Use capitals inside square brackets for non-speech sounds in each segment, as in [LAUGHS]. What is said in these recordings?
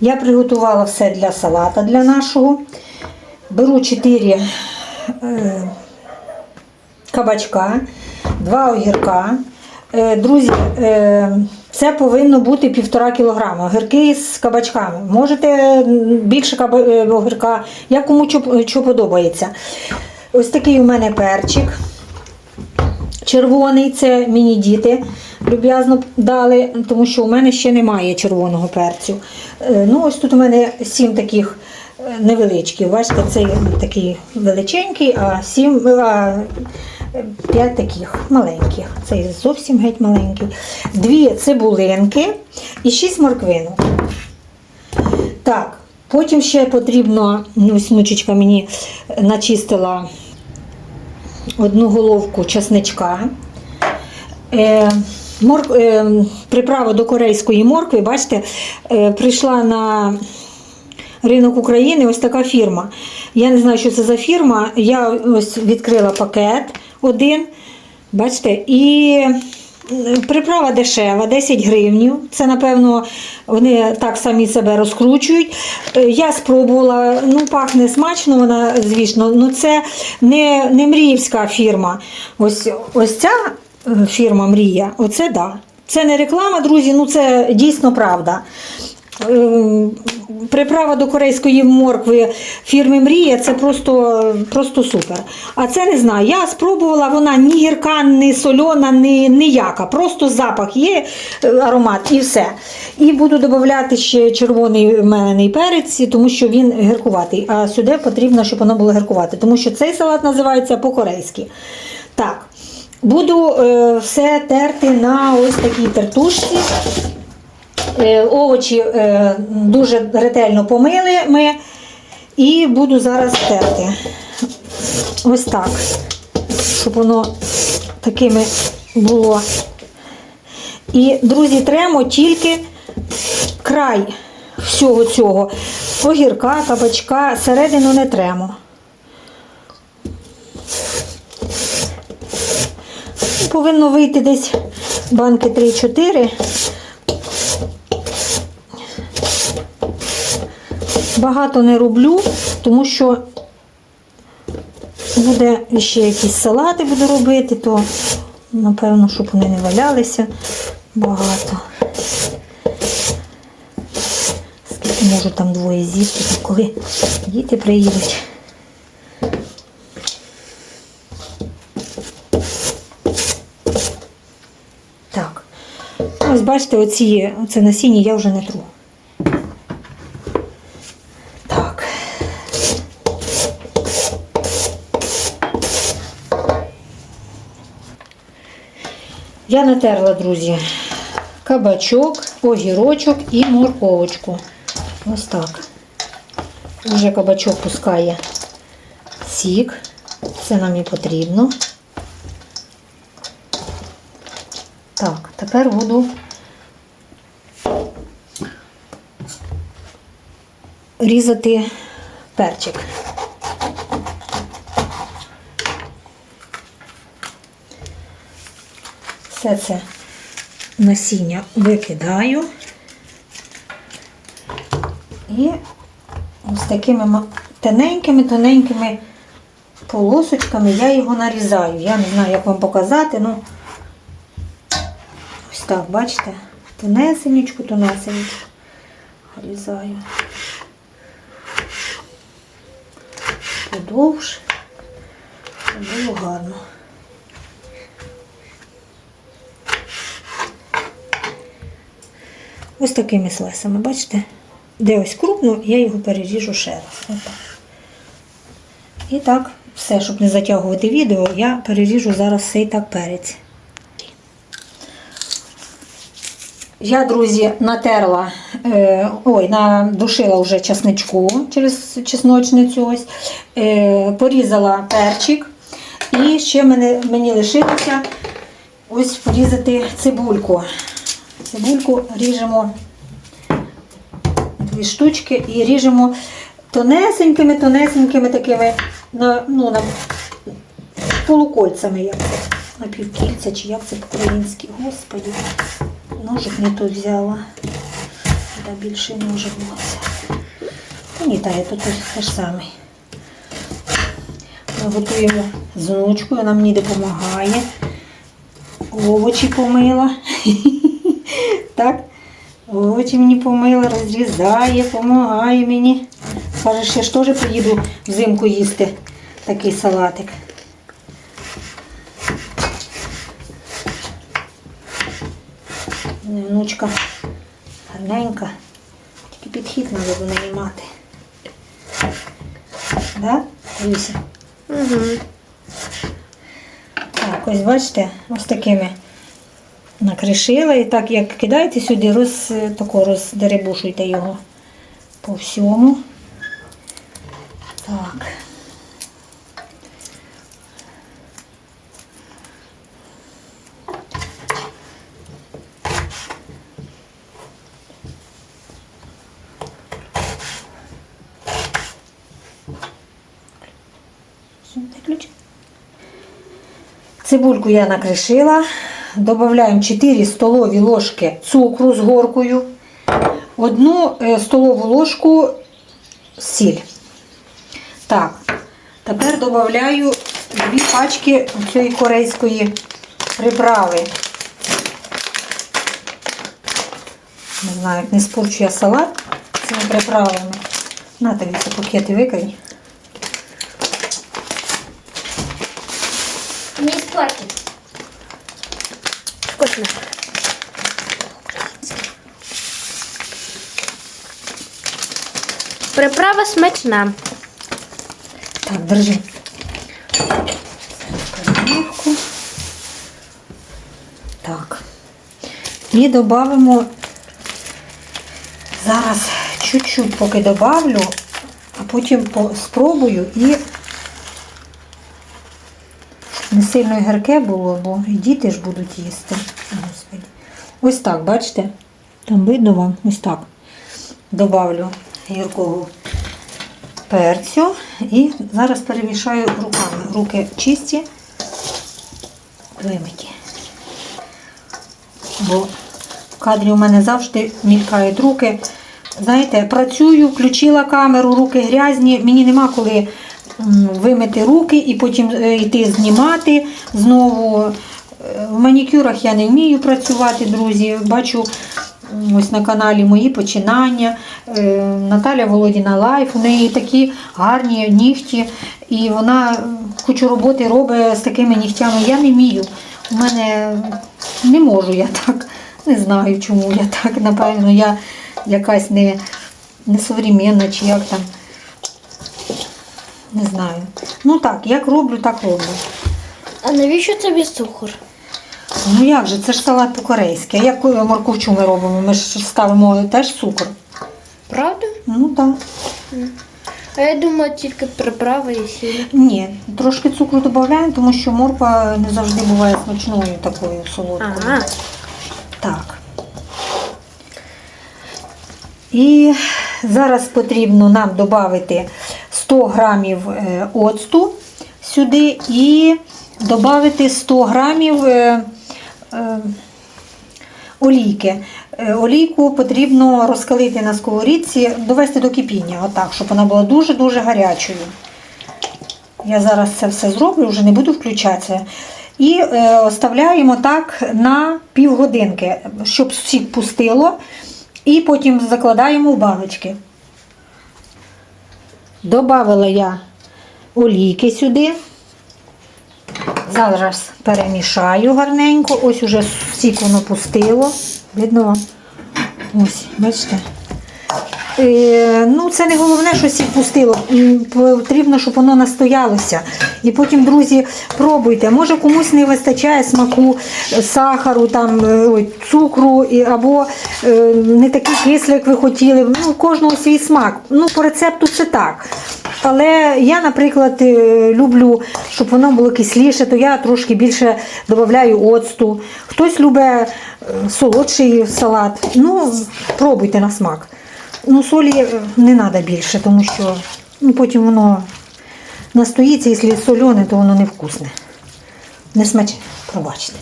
Я приготувала все для салата для нашого. Беру 4 е, кабачка, 2 огірка. Е, друзі, е, це повинно бути півтора кілограма. Огірки з кабачками. Можете більше огірка, як кому що подобається. Ось такий у мене перчик. Червоний це мені діти люб'язно дали, тому що у мене ще немає червоного перцю. Е, Ну, ось тут у мене сім таких е, невеличких. Бачите, цей такий величенький, а сім, а е, п'ять таких маленьких. Цей зовсім геть маленький. Дві цибулинки і шість морквинок. Так, потім ще потрібно, ну, ось внучечка мені начистила одну головку часничка. Е, морк, е, приправа до корейської моркви, бачите, е, прийшла на ринок України ось така фірма. Я не знаю, що це за фірма. Я ось відкрила пакет один, бачите, і приправа дешева, 10 гривнів. Це, напевно, вони так самі себе розкручують. Е, Я спробувала, ну, пахне смачно, вона, звісно, ну це не, не мріївська фірма. Ось, ось ця е, фірма Мрія, оце да. Це не реклама, друзі, ну це дійсно правда. Е, Приправа до корейської моркви фірми Мрія це просто, просто супер. А це не знаю. Я спробувала, вона ні гірка, ні сольона, ні ніяка. Просто запах є, е, аромат і все. І буду додати ще червоний мелений перець, тому що він гіркуватий. А сюди потрібно, щоб воно було гіркувати, тому що цей салат називається по-корейськи. Так, буду е, все терти на ось такій тертушці. Е, Овочі е, дуже ретельно помили ми і буду зараз терти. Ось так, щоб воно такими було. І, друзі, тремо тільки край всього цього. Огірка, кабачка, середину не тремо. Повинно вийти десь банки 3-4. Багато не роблю, тому що буде ще якісь салати буду робити, то напевно, щоб вони не валялися багато. Скільки можу там двоє з'їсти, коли діти приїдуть. Так. Ось бачите, оці, оце насіння я вже не тру. Так. Я натерла, друзі, кабачок, огірочок і морковочку. Ось так. Вже кабачок пускає сік. Це нам і потрібно. Так, тепер буду різати перчик. Все це насіння викидаю. І ось такими тоненькими-тоненькими полосочками я його нарізаю. Я не знаю, як вам показати, ну ось так, бачите? Тонесенечку, тонесенечку різаю. Подовж, було гарно. Ось такими слайсами, бачите? Де ось крупно, я його переріжу ще раз. І так, все, щоб не затягувати відео, я переріжу зараз цей так перець. Я, друзі, натерла, е, ой, надушила вже часничку через чесночницю. Ось, е, порізала перчик. І ще мене, мені лишилося ось порізати цибульку. Цибульку ріжемо дві штучки і ріжемо тонесенькими, тонесенькими такими на, ну, на полукольцями, як на півкільця, чи як це по-українськи. Господи, ножик не той взяла. більше не може ні, та я тут те ж саме. Ми готуємо з внучкою, вона мені допомагає. Овочі помила. [LAUGHS] Так? Овочі мені помила, розрізає, допомагає мені. Каже, ще ж теж приїду взимку їсти такий салатик. Ну, Внучка гарненька. Тільки підхід треба до неї мати. Да? Угу. Так, ось бачите, ось такими накришила і так як кидаєте сюди, роз, тако роздеребушуйте його по всьому. Так. Цибульку я накришила. Додаємо 4 столові ложки цукру з горкою, одну е, столову ложку сіль. Так, тепер додаю дві пачки цієї корейської приправи. Не знаю, як не спорчу я салат цими приправами. На тобі ці пакети викинь. Не испортит. Вкусно. Приправа смачна. Так, держи. Так. І додамо зараз чуть-чуть поки добавлю, а потім спробую і не сильно гірке було, бо діти ж будуть їсти. Ось так, бачите? Там видно вам, ось так. Добавлю гіркого перцю і зараз перемішаю руками. Руки чисті, вимиті. Бо в кадрі у мене завжди мількають руки. Знаєте, працюю, включила камеру, руки грязні, мені нема коли вимити руки і потім е, йти знімати знову. В манікюрах я не вмію працювати, друзі. Бачу ось на каналі мої починання. Е, Наталя Володіна Лайф, у неї такі гарні нігті, і вона кучу роботи робить з такими нігтями. Я не вмію. У мене не можу я так. Не знаю, чому я так. Напевно, я якась не, несовременна чи як там. Не знаю. Ну так, як роблю, так роблю. А навіщо тобі цукор? Ну як же, це ж салат по-корейськи. А як морковчу ми робимо? Ми ж ставимо теж цукор. Правда? Ну так. А я думала тільки приправа і сіль. Ні, трошки цукру додаємо, тому що морква не завжди буває смачною такою солодкою. Ага. Так. І зараз потрібно нам додати 100 грамів е, оцту сюди і додати 100 грамів е, олійки. Е, Олійку потрібно розкалити на сковорідці, довести до кипіння, отак, щоб вона була дуже-дуже гарячою. Я зараз це все зроблю, вже не буду включатися. І е, оставляємо так на півгодинки, щоб сік пустило. І потім закладаємо в баночки. Добавила я олійки сюди. Зараз перемішаю гарненько. Ось уже сік воно пустило. Видно вам? Ось, бачите? Е, ну, це не головне, що сік пустило. Потрібно, щоб воно настоялося. І потім, друзі, пробуйте. Може комусь не вистачає смаку е, сахару, там, е, цукру, або не такий кислий, як ви хотіли. Ну, кожного свій смак. Ну, по рецепту це так. Але я, наприклад, е, люблю, щоб воно було кисліше, то я трошки більше додаю оцту. Хтось любить е, солодший салат. Ну, пробуйте на смак. Ну, солі е, не треба більше, тому що ну, потім воно настоїться, якщо солене, то воно невкусне. Не смачне, пробачте.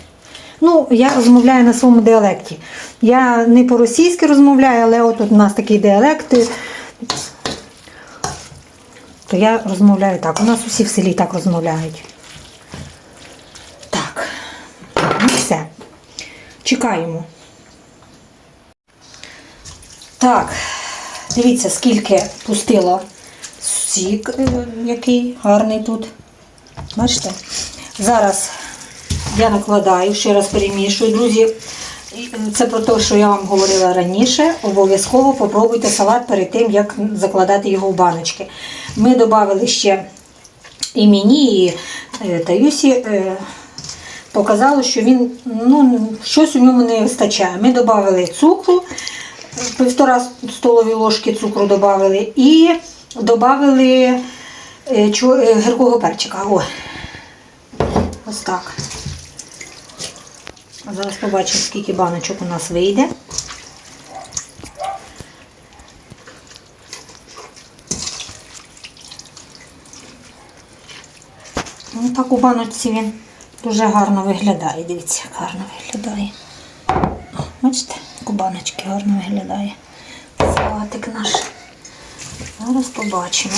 Ну, я розмовляю на своєму діалекті. Я не по-російськи розмовляю, але от у нас такий діалект. То я розмовляю так. У нас усі в селі так розмовляють. Так, ну все. Чекаємо. Так, дивіться, скільки пустило сік, е, який гарний тут. Бачите? Зараз я накладаю, ще раз перемішую. Друзі, це про те, що я вам говорила раніше. Обов'язково попробуйте салат перед тим, як закладати його в баночки. Ми додали ще і мені, і е, Таюсі. е, Показало, що він ну, щось у ньому не вистачає. Ми додали цукру, півтора столові ложки цукру додали і додали е, гіркого перчика. Ось так. Зараз побачимо, скільки баночок у нас вийде. Ну, так у баночці він дуже гарно виглядає. Дивіться, як гарно виглядає. Бачите, у баночки гарно виглядає. Салатик наш. Зараз побачимо.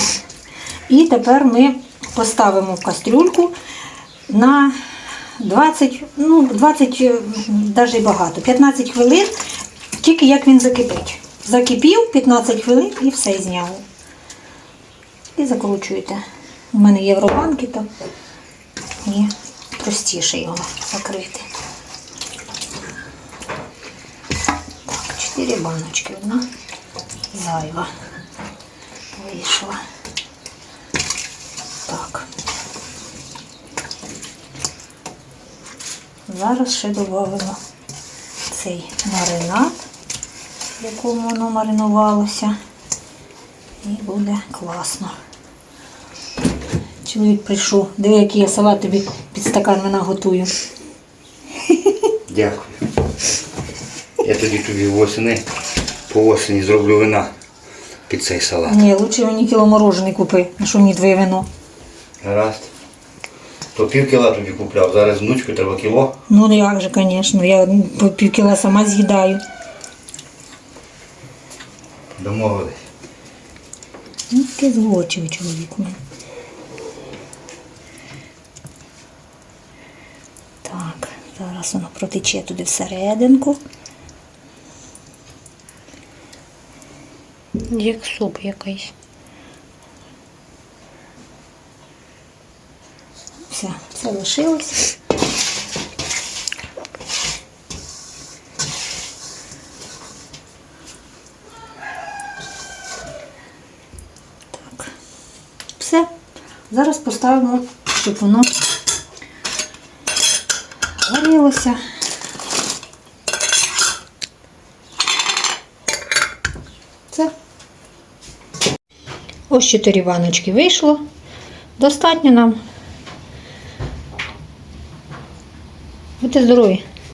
І тепер ми поставимо в кастрюльку на 20, ну 20, навіть багато, 15 хвилин, тільки як він закипить. Закипів 15 хвилин і все зняли. І закручуєте. У мене євробанки, то і простіше його закрити. Так, 4 баночки, одна зайва вийшла. Так. Зараз ще додамо цей маринад, в якому воно маринувалося. І буде класно. Чоловік прийшов. Диви, який я салат тобі під стакан вина готую. Дякую. Я тоді тобі восени по осені зроблю вина під цей салат. Ні, лучше мені кіло морожений купи, на що мені твоє вино. Гаразд. То пів кіла тобі купляв, зараз з внучкою треба кіло. Ну як же, звісно, я по пів кіла сама з'їдаю. Домовились. Ну, такий злочий чоловік мене. Так, зараз воно протече туди всерединку. Як суп якийсь. Все лишилось. Так. Все. Зараз поставимо, щоб воно варилося. Все. Ось чотири баночки вийшло. Достатньо нам. Будьте!